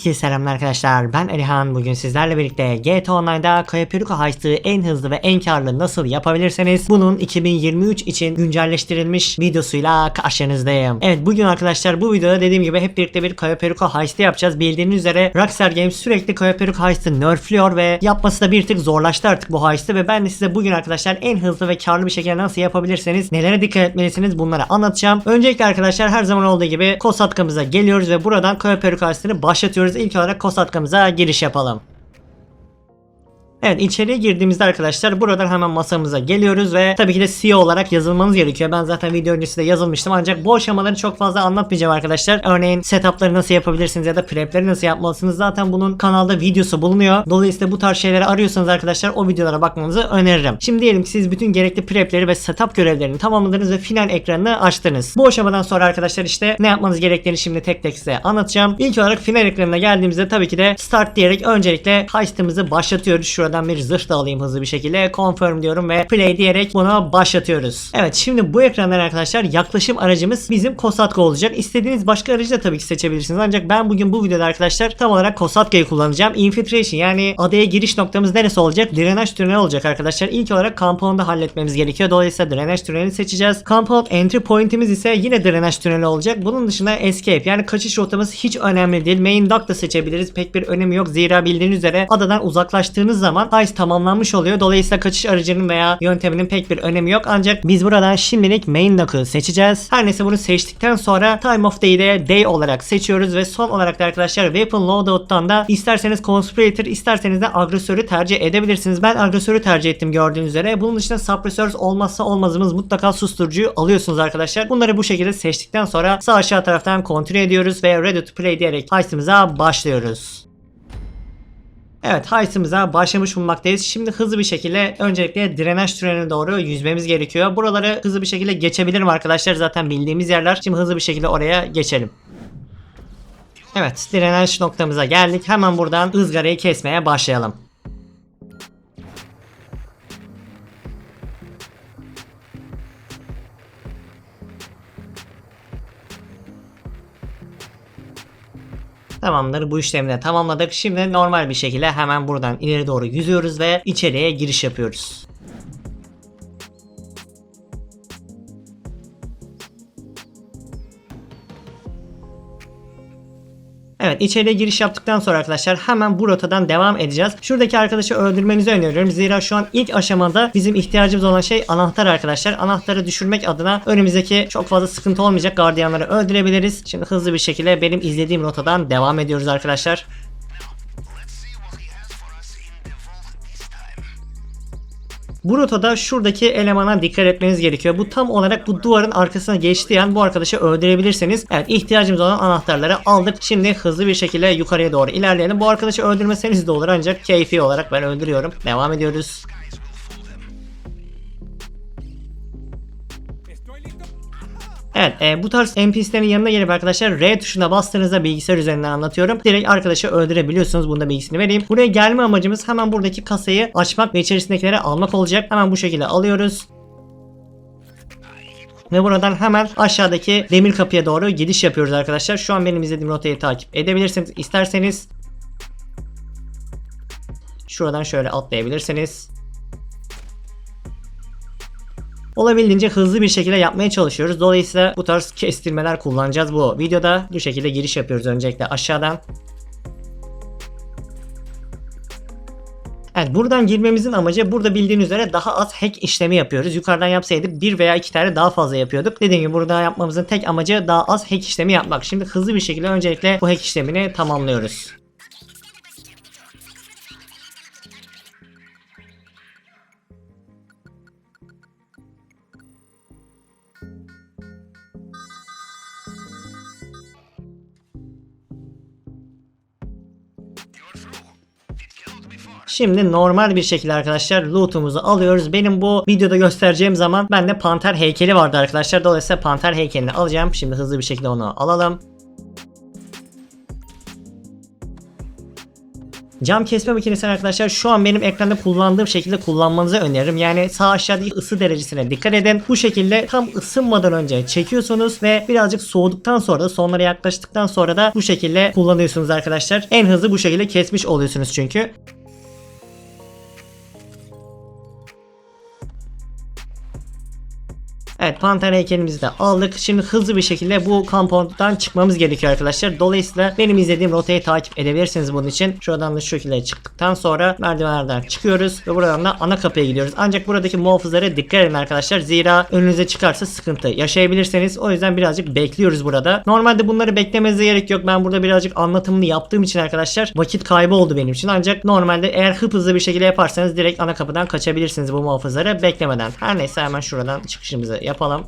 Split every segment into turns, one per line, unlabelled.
Herkese selamlar arkadaşlar. Ben Alihan. Bugün sizlerle birlikte GTA Online'da Kaya Peruka heist'ı en hızlı ve en karlı nasıl yapabilirseniz bunun 2023 için güncelleştirilmiş videosuyla karşınızdayım. Evet bugün arkadaşlar bu videoda dediğim gibi hep birlikte bir Kaya Peruka heist'i yapacağız. Bildiğiniz üzere Rockstar Games sürekli Kaya Peruka heist'ı nerfliyor ve yapması da bir tık zorlaştı artık bu heist'i ve ben de size bugün arkadaşlar en hızlı ve karlı bir şekilde nasıl yapabilirseniz nelere dikkat etmelisiniz bunları anlatacağım. Öncelikle arkadaşlar her zaman olduğu gibi Kosatkamıza geliyoruz ve buradan Kaya Peruka heist'ini başlatıyoruz. İlk olarak Kosatkamıza giriş yapalım. Evet içeriye girdiğimizde arkadaşlar buradan hemen masamıza geliyoruz ve tabii ki de CEO olarak yazılmanız gerekiyor. Ben zaten video öncesinde yazılmıştım ancak bu aşamaları çok fazla anlatmayacağım arkadaşlar. Örneğin setupları nasıl yapabilirsiniz ya da prepleri nasıl yapmalısınız zaten bunun kanalda videosu bulunuyor. Dolayısıyla bu tarz şeyleri arıyorsanız arkadaşlar o videolara bakmanızı öneririm. Şimdi diyelim ki siz bütün gerekli prepleri ve setup görevlerini tamamladınız ve final ekranını açtınız. Bu aşamadan sonra arkadaşlar işte ne yapmanız gerektiğini şimdi tek tek size anlatacağım. İlk olarak final ekranına geldiğimizde tabii ki de start diyerek öncelikle heist'imizi başlatıyoruz. Şuradan bir zırh da alayım hızlı bir şekilde. Confirm diyorum ve play diyerek bunu başlatıyoruz. Evet şimdi bu ekrandan arkadaşlar yaklaşım aracımız bizim Kosatka olacak. İstediğiniz başka aracı da tabii ki seçebilirsiniz. Ancak ben bugün bu videoda arkadaşlar tam olarak Kosatka'yı kullanacağım. Infiltration yani adaya giriş noktamız neresi olacak? Drenaj tüneli olacak arkadaşlar. İlk olarak Compound'u halletmemiz gerekiyor. Dolayısıyla drenaj tünelini seçeceğiz. Compound entry point'imiz ise yine drenaj tüneli olacak. Bunun dışında escape yani kaçış rotamız hiç önemli değil. Main dock da seçebiliriz. Pek bir önemi yok. Zira bildiğiniz üzere adadan uzaklaştığınız zaman heist tamamlanmış oluyor. Dolayısıyla kaçış aracının veya yönteminin pek bir önemi yok. Ancak biz buradan şimdilik main dock'ı seçeceğiz. Her neyse bunu seçtikten sonra time of day'i de day olarak seçiyoruz ve son olarak da arkadaşlar weapon loadout'tan da isterseniz conspirator isterseniz de agresörü tercih edebilirsiniz. Ben agresörü tercih ettim gördüğünüz üzere. Bunun dışında suppressors olmazsa olmazımız mutlaka susturucuyu alıyorsunuz arkadaşlar. Bunları bu şekilde seçtikten sonra sağ aşağı taraftan continue ediyoruz ve ready to play diyerek heist'imize başlıyoruz. Evet heist'imize başlamış bulunmaktayız. Şimdi hızlı bir şekilde öncelikle drenaj tüneline doğru yüzmemiz gerekiyor. Buraları hızlı bir şekilde geçebilirim arkadaşlar. Zaten bildiğimiz yerler. Şimdi hızlı bir şekilde oraya geçelim. Evet drenaj noktamıza geldik. Hemen buradan ızgarayı kesmeye başlayalım. Tamamdır bu işlemi tamamladık. Şimdi normal bir şekilde hemen buradan ileri doğru yüzüyoruz ve içeriye giriş yapıyoruz. Evet içeriye giriş yaptıktan sonra arkadaşlar hemen bu rotadan devam edeceğiz. Şuradaki arkadaşı öldürmenizi öneriyorum. Zira şu an ilk aşamada bizim ihtiyacımız olan şey anahtar arkadaşlar. Anahtarı düşürmek adına önümüzdeki çok fazla sıkıntı olmayacak gardiyanları öldürebiliriz. Şimdi hızlı bir şekilde benim izlediğim rotadan devam ediyoruz arkadaşlar. Bu rotada şuradaki elemana dikkat etmeniz gerekiyor. Bu tam olarak bu duvarın arkasına geçtiği bu arkadaşı öldürebilirsiniz. Evet ihtiyacımız olan anahtarları aldık. Şimdi hızlı bir şekilde yukarıya doğru ilerleyelim. Bu arkadaşı öldürmeseniz de olur ancak keyfi olarak ben öldürüyorum. Devam ediyoruz. Evet e, bu tarz NPC'lerin yanına gelip arkadaşlar R tuşuna bastığınızda bilgisayar üzerinden anlatıyorum. Direkt arkadaşı öldürebiliyorsunuz. Bunda bilgisini vereyim. Buraya gelme amacımız hemen buradaki kasayı açmak ve içerisindekileri almak olacak. Hemen bu şekilde alıyoruz. Ve buradan hemen aşağıdaki demir kapıya doğru gidiş yapıyoruz arkadaşlar. Şu an benim izlediğim rotayı takip edebilirsiniz. İsterseniz şuradan şöyle atlayabilirsiniz. Olabildiğince hızlı bir şekilde yapmaya çalışıyoruz. Dolayısıyla bu tarz kestirmeler kullanacağız bu videoda. Bu şekilde giriş yapıyoruz öncelikle aşağıdan. Evet buradan girmemizin amacı burada bildiğiniz üzere daha az hack işlemi yapıyoruz. Yukarıdan yapsaydık bir veya iki tane daha fazla yapıyorduk. Dediğim gibi burada yapmamızın tek amacı daha az hack işlemi yapmak. Şimdi hızlı bir şekilde öncelikle bu hack işlemini tamamlıyoruz. Şimdi normal bir şekilde arkadaşlar loot'umuzu alıyoruz. Benim bu videoda göstereceğim zaman bende panter heykeli vardı arkadaşlar. Dolayısıyla panter heykelini alacağım. Şimdi hızlı bir şekilde onu alalım. Cam kesme makinesini arkadaşlar şu an benim ekranda kullandığım şekilde kullanmanızı öneririm. Yani sağ aşağıdaki ısı derecesine dikkat edin. Bu şekilde tam ısınmadan önce çekiyorsunuz ve birazcık soğuduktan sonra da sonlara yaklaştıktan sonra da bu şekilde kullanıyorsunuz arkadaşlar. En hızlı bu şekilde kesmiş oluyorsunuz çünkü. Evet panter heykelimizi de aldık. Şimdi hızlı bir şekilde bu kamponddan çıkmamız gerekiyor arkadaşlar. Dolayısıyla benim izlediğim rotayı takip edebilirsiniz bunun için. Şuradan da şu şekilde çıktıktan sonra merdivenlerden çıkıyoruz ve buradan da ana kapıya gidiyoruz. Ancak buradaki muhafızlara dikkat edin arkadaşlar. Zira önünüze çıkarsa sıkıntı yaşayabilirsiniz. O yüzden birazcık bekliyoruz burada. Normalde bunları beklemenize gerek yok. Ben burada birazcık anlatımını yaptığım için arkadaşlar vakit kaybı oldu benim için. Ancak normalde eğer hıp hızlı bir şekilde yaparsanız direkt ana kapıdan kaçabilirsiniz bu muhafızlara beklemeden. Her neyse hemen şuradan çıkışımızı yapalım.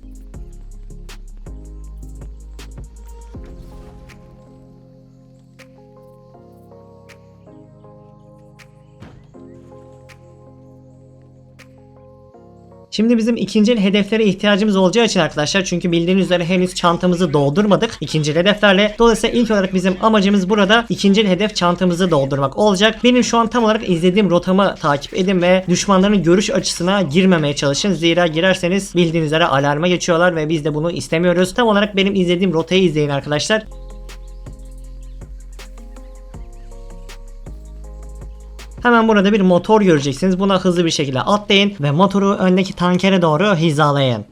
Şimdi bizim ikinci hedeflere ihtiyacımız olacağı için arkadaşlar çünkü bildiğiniz üzere henüz çantamızı doldurmadık ikinci hedeflerle. Dolayısıyla ilk olarak bizim amacımız burada ikinci hedef çantamızı doldurmak olacak. Benim şu an tam olarak izlediğim rotamı takip edin ve düşmanların görüş açısına girmemeye çalışın. Zira girerseniz bildiğiniz üzere alarma geçiyorlar ve biz de bunu istemiyoruz. Tam olarak benim izlediğim rotayı izleyin arkadaşlar. Hemen burada bir motor göreceksiniz. Buna hızlı bir şekilde atlayın ve motoru öndeki tankere doğru hizalayın.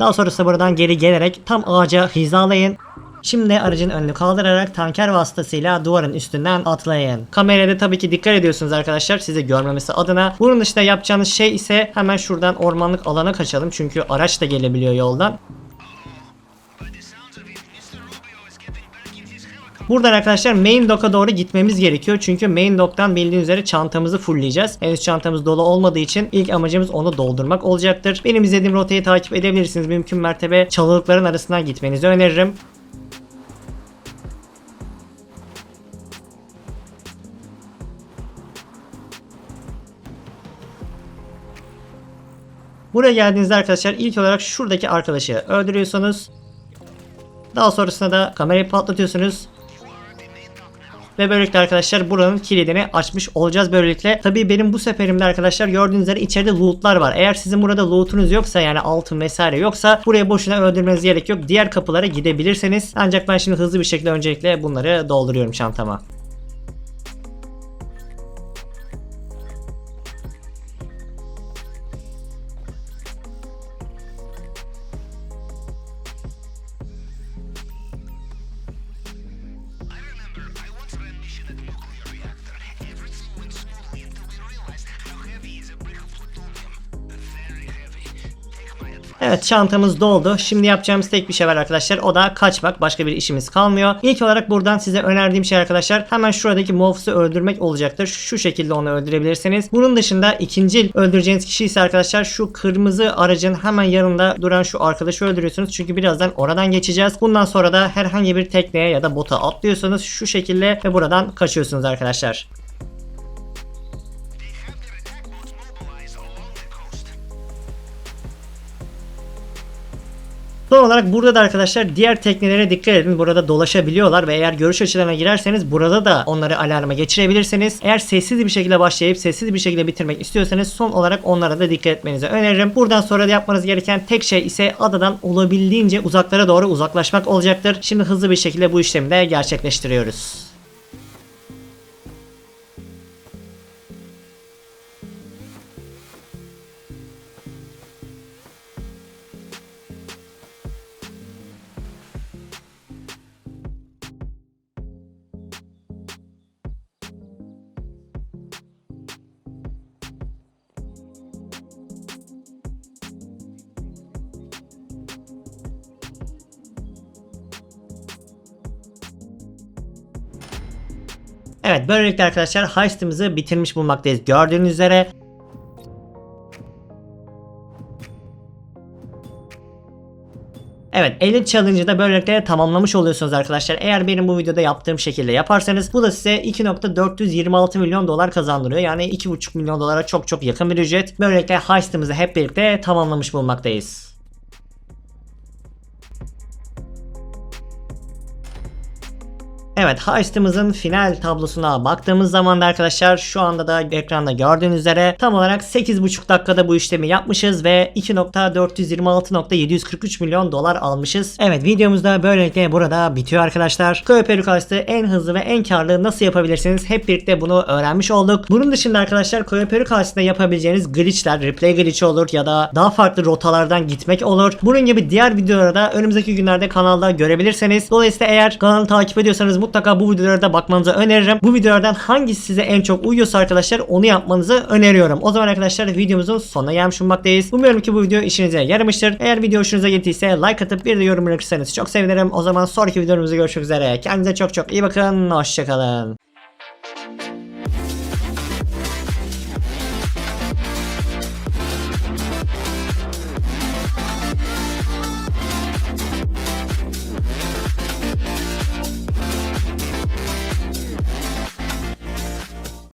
Daha sonrasında buradan geri gelerek tam ağaca hizalayın. Şimdi aracın önünü kaldırarak tanker vasıtasıyla duvarın üstünden atlayın. Kameraya da tabii ki dikkat ediyorsunuz arkadaşlar sizi görmemesi adına. Bunun dışında yapacağınız şey ise hemen şuradan ormanlık alana kaçalım. Çünkü araç da gelebiliyor yoldan. Buradan arkadaşlar main dock'a doğru gitmemiz gerekiyor. Çünkü main dock'tan bildiğiniz üzere çantamızı fullleyeceğiz. Henüz çantamız dolu olmadığı için ilk amacımız onu doldurmak olacaktır. Benim izlediğim rotayı takip edebilirsiniz. Mümkün mertebe çalılıkların arasından gitmenizi öneririm. Buraya geldiğinizde arkadaşlar ilk olarak şuradaki arkadaşı öldürüyorsunuz. Daha sonrasında da kamerayı patlatıyorsunuz. Ve böylelikle arkadaşlar buranın kilidini açmış olacağız böylelikle. Tabii benim bu seferimde arkadaşlar gördüğünüz üzere içeride lootlar var. Eğer sizin burada lootunuz yoksa yani altın vesaire yoksa buraya boşuna öldürmeniz gerek yok. Diğer kapılara gidebilirsiniz. Ancak ben şimdi hızlı bir şekilde öncelikle bunları dolduruyorum çantama. Evet çantamız doldu. Şimdi yapacağımız tek bir şey var arkadaşlar. O da kaçmak. Başka bir işimiz kalmıyor. İlk olarak buradan size önerdiğim şey arkadaşlar hemen şuradaki Morphs'u öldürmek olacaktır. Şu şekilde onu öldürebilirsiniz. Bunun dışında ikinci öldüreceğiniz kişi ise arkadaşlar şu kırmızı aracın hemen yanında duran şu arkadaşı öldürüyorsunuz. Çünkü birazdan oradan geçeceğiz. Bundan sonra da herhangi bir tekneye ya da bota atlıyorsunuz şu şekilde ve buradan kaçıyorsunuz arkadaşlar. Son olarak burada da arkadaşlar diğer teknelere dikkat edin. Burada dolaşabiliyorlar ve eğer görüş açılarına girerseniz burada da onları alarma geçirebilirsiniz. Eğer sessiz bir şekilde başlayıp sessiz bir şekilde bitirmek istiyorsanız son olarak onlara da dikkat etmenizi öneririm. Buradan sonra da yapmanız gereken tek şey ise adadan olabildiğince uzaklara doğru uzaklaşmak olacaktır. Şimdi hızlı bir şekilde bu işlemi de gerçekleştiriyoruz. Evet böylelikle arkadaşlar heist'imizi bitirmiş bulmaktayız. Gördüğünüz üzere Evet 50 challenge'ı da böylelikle tamamlamış oluyorsunuz arkadaşlar. Eğer benim bu videoda yaptığım şekilde yaparsanız bu da size 2.426 milyon dolar kazandırıyor. Yani 2.5 milyon dolara çok çok yakın bir ücret. Böylelikle heist'imizi hep birlikte tamamlamış bulmaktayız. Evet heist'ımızın final tablosuna baktığımız zaman da arkadaşlar şu anda da ekranda gördüğünüz üzere tam olarak 8,5 dakikada bu işlemi yapmışız ve 2.426.743 milyon dolar almışız. Evet videomuz da böylelikle burada bitiyor arkadaşlar. Koyoperik heist'ı en hızlı ve en karlı nasıl yapabilirsiniz hep birlikte bunu öğrenmiş olduk. Bunun dışında arkadaşlar Koyoperik heist'ında yapabileceğiniz glitchler, replay glitch olur ya da daha farklı rotalardan gitmek olur. Bunun gibi diğer videoları da önümüzdeki günlerde kanalda görebilirsiniz. Dolayısıyla eğer kanalı takip ediyorsanız mutlaka bu videolara da bakmanızı öneririm. Bu videolardan hangisi size en çok uyuyorsa arkadaşlar onu yapmanızı öneriyorum. O zaman arkadaşlar videomuzun sonuna gelmiş bulunmaktayız. Umuyorum ki bu video işinize yaramıştır. Eğer video hoşunuza gittiyse like atıp bir de yorum bırakırsanız çok sevinirim. O zaman sonraki videomuzda görüşmek üzere. Kendinize çok çok iyi bakın. Hoşçakalın.